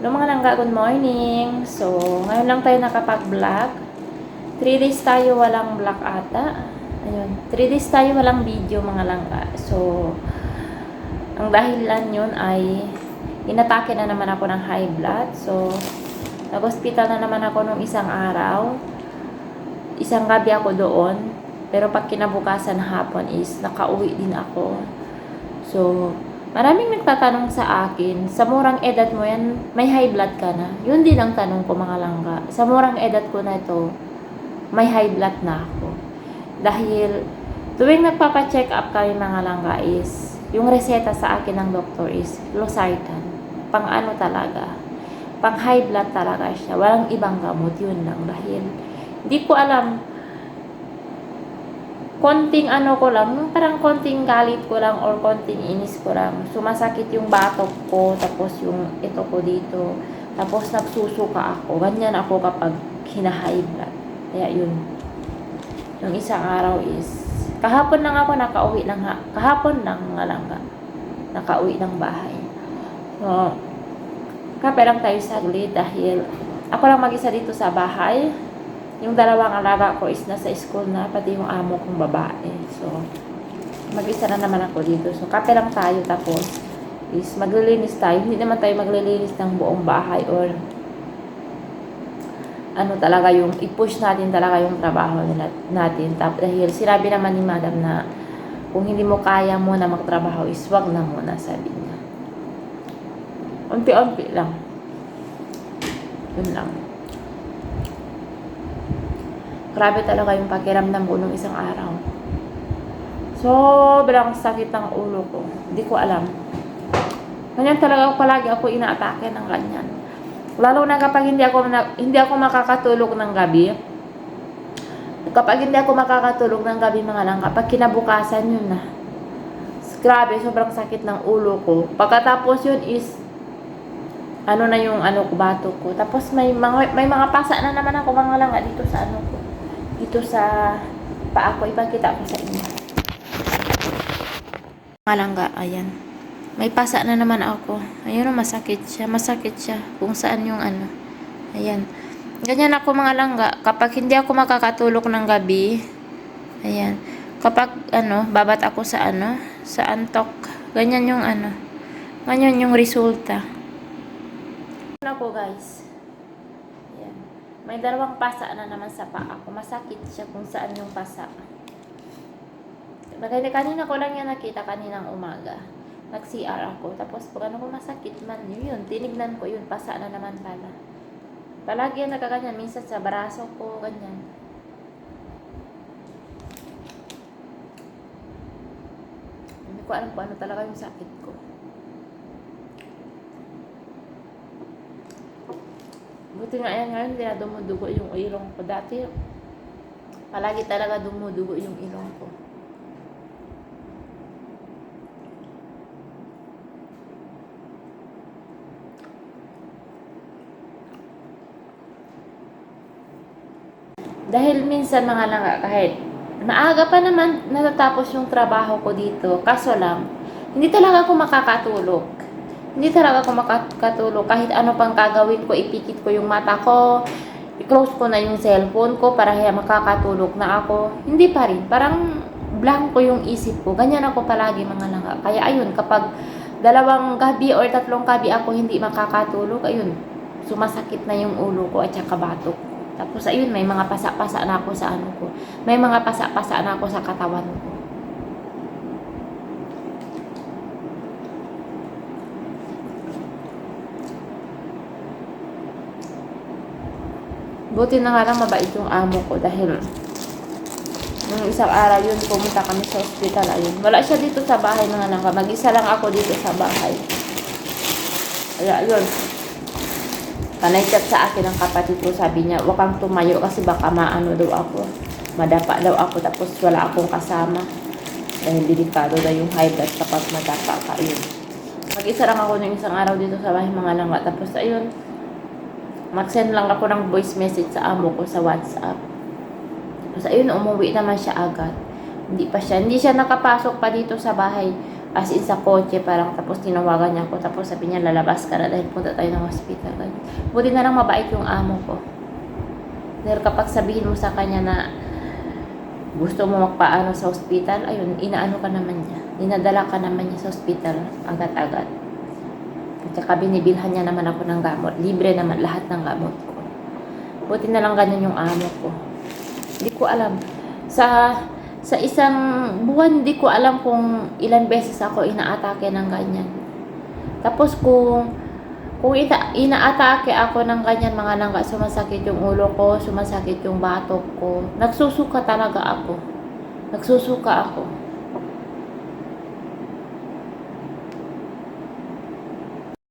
Hello mga langga, good morning. So, ngayon lang tayo nakapag-vlog. 3 days tayo walang vlog ata. Ayun, 3 days tayo walang video mga langga. So, ang dahilan yun ay inatake na naman ako ng high blood. So, nag-hospital na naman ako nung isang araw. Isang gabi ako doon. Pero pag kinabukasan hapon is nakauwi din ako. So, maraming nagtatanong sa akin, sa murang edad mo yan, may high blood ka na? Yun din ang tanong ko mga langga. Sa murang edad ko na ito, may high blood na ako. Dahil tuwing nagpapa-check up kami mga langga is, yung reseta sa akin ng doktor is losartan. Pang ano talaga, pang high blood talaga siya. Walang ibang gamot, yun lang. Dahil hindi ko alam konting ano ko lang, parang konting galit ko lang or konting inis ko lang. Sumasakit yung batok ko, tapos yung ito ko dito. Tapos nagsusuka ako. Ganyan ako kapag hina-high blood. Kaya yun. Yung isang araw is, kahapon lang ako nakauwi ng, ha- kahapon lang nga lang nga, nakauwi ng bahay. So, kape lang tayo saglit dahil ako lang mag-isa dito sa bahay yung dalawang alaga ko is nasa school na, pati yung amo kong babae. So, mag-isa na naman ako dito. So, kape lang tayo tapos is maglilinis tayo. Hindi naman tayo maglilinis ng buong bahay or ano talaga yung i-push natin talaga yung trabaho natin. Tap, dahil sinabi naman ni madam na kung hindi mo kaya mo na magtrabaho is wag na muna, sabi niya. Unti-unti lang. Yun lang. Grabe talaga yung pakiramdam ko nung isang araw. Sobrang sakit ng ulo ko. Hindi ko alam. Ganyan talaga palagi ako inaatake ng ganyan. Lalo na kapag hindi ako hindi ako makakatulog ng gabi. Kapag hindi ako makakatulog ng gabi mga lang, kapag kinabukasan yun na. Grabe, sobrang sakit ng ulo ko. Pagkatapos yun is ano na yung ano ko bato ko. Tapos may mga may mga pasa na naman ako mga lang dito sa ano ko. Dito sa paa ko ipakita ko sa inyo. Malangga, ayan. May pasa na naman ako. Ayun, oh, masakit siya. Masakit siya. Kung saan yung ano. Ayan. Ganyan ako mga langga. Kapag hindi ako makakatulog ng gabi, ayan. Kapag ano, babat ako sa ano, sa antok. Ganyan yung ano. Ganyan yung resulta. Ano ko guys. May dalawang pasa na naman sa paa ko. Masakit siya kung saan yung pasa. Maganda kanina ko lang yan nakita kaninang umaga. Nag-CR ako. Tapos pag ano ko masakit man, yun yun. Tinignan ko yun. Pasa na naman pala. Palagi yan nakaganyan. Minsan sa braso ko, ganyan. Hindi ko alam kung ano talaga yung sakit ko. Buti nga yan ngayon, hindi na dumudugo yung ilong ko. Dati, palagi talaga dumudugo yung ilong ko. Dahil minsan mga langga, kahit maaga pa naman natatapos yung trabaho ko dito. Kaso lang, hindi talaga ako makakatulog. Hindi talaga ako makakatulog. Kahit ano pang gagawin ko, ipikit ko yung mata ko, i-close ko na yung cellphone ko para kaya makakatulog na ako. Hindi pa rin. Parang blanco yung isip ko. Ganyan ako palagi mga langga. Kaya ayun, kapag dalawang gabi or tatlong gabi ako hindi makakatulog, ayun, sumasakit na yung ulo ko at saka batok ko. Tapos ayun, may mga pasa-pasa na ako sa ano ko. May mga pasa-pasa na ako sa katawan ko. Buti na nga lang mabait yung amo ko dahil nung isang araw yun, pumunta kami sa hospital. Ayun. Wala siya dito sa bahay mga nangka. Mag-isa lang ako dito sa bahay. Kaya yun. Panay chat sa akin ng kapatid ko, sabi niya, huwag kang tumayo kasi baka maano daw ako. Madapa daw ako tapos wala akong kasama. Dahil delikado daw yung high blood kapag madapa ka. Mag-isa lang ako ng isang araw dito sa bahay mga langga. Tapos ayun, mag-send lang ako ng voice message sa amo ko sa WhatsApp. Tapos ayun, umuwi naman siya agad. Hindi pa siya, hindi siya nakapasok pa dito sa bahay. as in sa kotse parang tapos tinawagan niya ako tapos sabi niya lalabas ka na dahil punta tayo ng hospital. Buti na lang mabait yung amo ko. Dahil kapag sabihin mo sa kanya na gusto mo magpaano sa hospital, ayun, inaano ka naman niya. Dinadala ka naman niya sa hospital agad-agad. At saka binibilhan niya naman ako ng gamot. Libre naman lahat ng gamot ko. Buti na lang ganyan yung amo ko. Hindi ko alam. Sa sa isang buwan, hindi ko alam kung ilan beses ako inaatake ng ganyan. Tapos kung kung ina inaatake ako ng ganyan mga langga, sumasakit yung ulo ko, sumasakit yung batok ko. Nagsusuka talaga ako. Nagsusuka ako.